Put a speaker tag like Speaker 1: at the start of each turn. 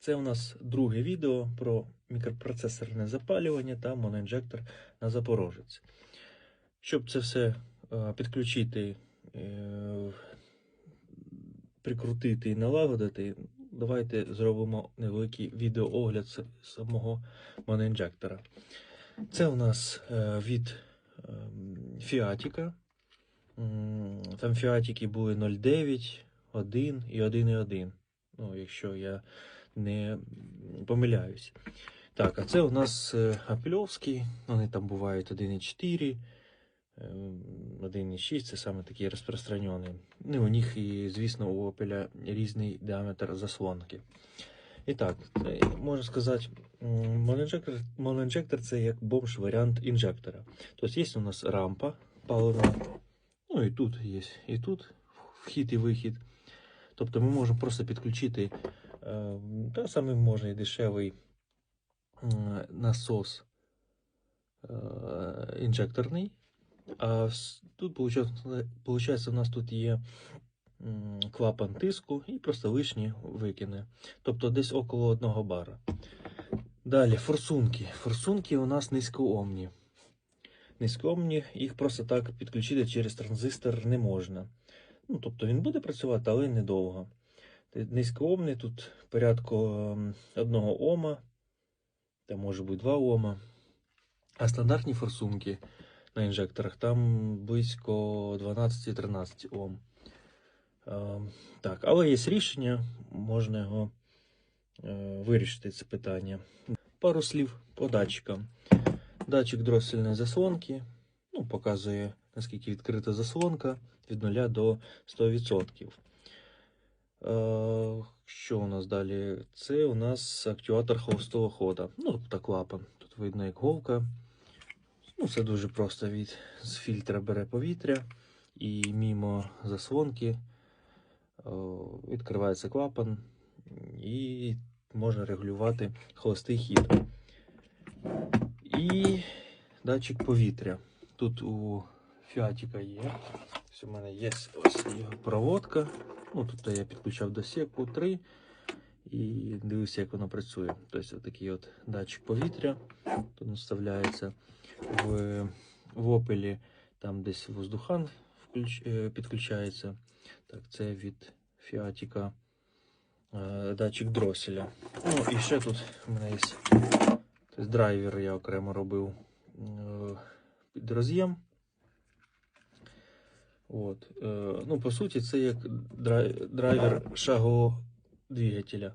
Speaker 1: Це у нас друге відео про мікропроцесорне запалювання та моноінжектор на Запорожець. Щоб це все е, підключити, е, прикрутити і налагодити, давайте зробимо невеликий відеоогляд самого моноінжектора. Це у нас е, від ем, Фіатіка. Там фіатики були 0,9, 1 і 1,1. Ну, якщо я не помиляюсь. Так, а це у нас е, Апельовський, вони там бувають 1,4, е, 1,6, це саме такі розпространені. Ну, у них і, звісно, у Опеля різний діаметр заслонки. І так, можна сказати, моноінжектор, моноінжектор це як бомж варіант інжектора. Тобто є у нас рампа паливна, ну і тут є, і тут вхід і вихід. Тобто ми можемо просто підключити е, та саме можна і дешевий насос е, інжекторний. А тут виходить, у нас тут є клапан тиску і просто лишні викине. Тобто десь около 1 бара. Далі форсунки. Форсунки у нас низькоомні. Низькоомні, їх просто так підключити через транзистор не можна. Ну, тобто він буде працювати, але недовго. Низькоомний тут порядку ем, 1 Ома, та може бути 2 Ома. А стандартні форсунки на інжекторах там близько 12-13 Ом. Ем, Так, але є рішення, можна його е, вирішити це питання. Пару слів по датчикам. Датчик дроссельної заслонки ну, показує, наскільки відкрита заслонка від 0 до 100%. Що у нас далі? Це у нас актуатор холостого хода. Ну, тобто клапан. Тут видно як голка. Ну, це дуже просто від з фільтра бере повітря і мімо заслонки е, відкривається клапан і можна регулювати холостий хід. І датчик повітря. Тут у Фіатіка є. Ось у мене є ось проводка. Ну, тут я підключав до секу 3 і дивився, як воно працює. Тобто такий от датчик повітря. Тут вставляється в, в опелі, там десь воздухан включ, е, підключається. Так, це від Фіатіка е, датчик дроселя. Ну, і ще тут у мене є тобто драйвер, я окремо робив е, під роз'єм. От. Е, ну, по суті, це як драй- драйвер шагового двигателя.